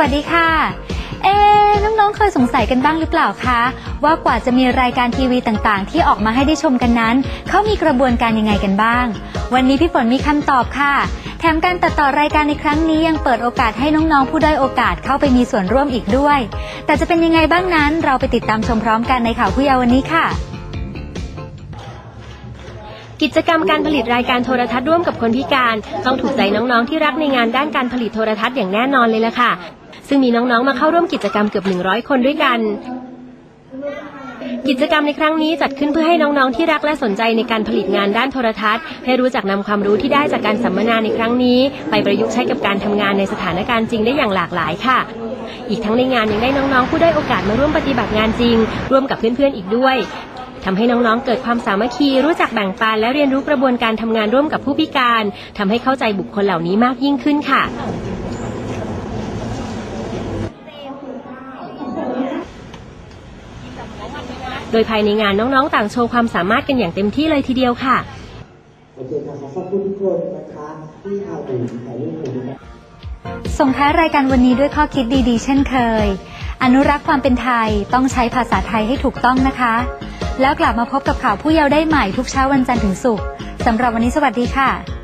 วัสดีค่ะ เอ๊น้องๆ เคยสงสัยกันบ้างหรือเปล่าคะ ว่ากว่าจะมีรายการทีวีต่างๆ ที่ออกมาให้ได้ชมกันนั้น เขามีกระบวนการยังไงกันบ้าง วันนี้พี่ฝนมีคำตอบค่ะ แถมการตัดต่อรายการในครั้งนี้ยังเปิดโอกาสให้น้องๆ ผู้ด้อยโอกาสเข้าไปมีส่วนร่วมอีกด้วย แต่จะเป็นยังไงบ้างนั้น เราไปติดตามชมพร้อมกันในข่าวผู้เยาว์วันนี้ค่ะกิจกรรมการผลิตรายการโทรทัศน์ร่วมกับคนพิการ ต้องถูกใจน้องๆที่รักในงานด้านการผลิตโทรทัศน์อย่างแน่นอนเลยล่ะค่ะ ซึ่งมีน้องๆ มาเข้าร่วมกิจกรรมเกือบ 100 คนด้วยกัน กิจกรรมในครั้งนี้จัดขึ้นเพื่อให้น้องๆ ที่รักและสนใจในการผลิตงานด้านโทรทัศน์ ให้รู้จักนำความรู้ที่ได้จากการสัมมนาในครั้งนี้ ไปประยุกต์ใช้กับการทำงานในสถานการณ์จริงได้อย่างหลากหลายค่ะ อีกทั้งในงานยังได้น้องๆ ผู้ได้โอกาสมาร่วมปฏิบัติงานจริง ร่วมกับเพื่อนๆ อีกด้วยทำให้น้องๆ เกิดความสามัคคี รู้จักแบ่งปันและเรียนรู้กระบวนการทำงานร่วมกับผู้พิการทำให้เข้าใจบุคคลเหล่านี้มากยิ่งขึ้นค่ะ โดยภายในงานน้องๆ ต่างโชว์ความสามารถกันอย่างเต็มที่เลยทีเดียวค่ะโอเคค่ะขอบคุณทุกคนนะคะที่ถ่ายถึงถ่ายรูปผมนะคะส่งท้ายรายการวันนี้ด้วยข้อคิดดีๆ เช่นเคย อนุรักษ์ความเป็นไทยต้องใช้ภาษาไทยให้ถูกต้องนะคะ แล้วกลับมาพบกับข่าวผู้เยาว์ได้ใหม่ทุกเช้าวันจันทร์ถึงศุกร์สำหรับวันนี้สวัสดีค่ะ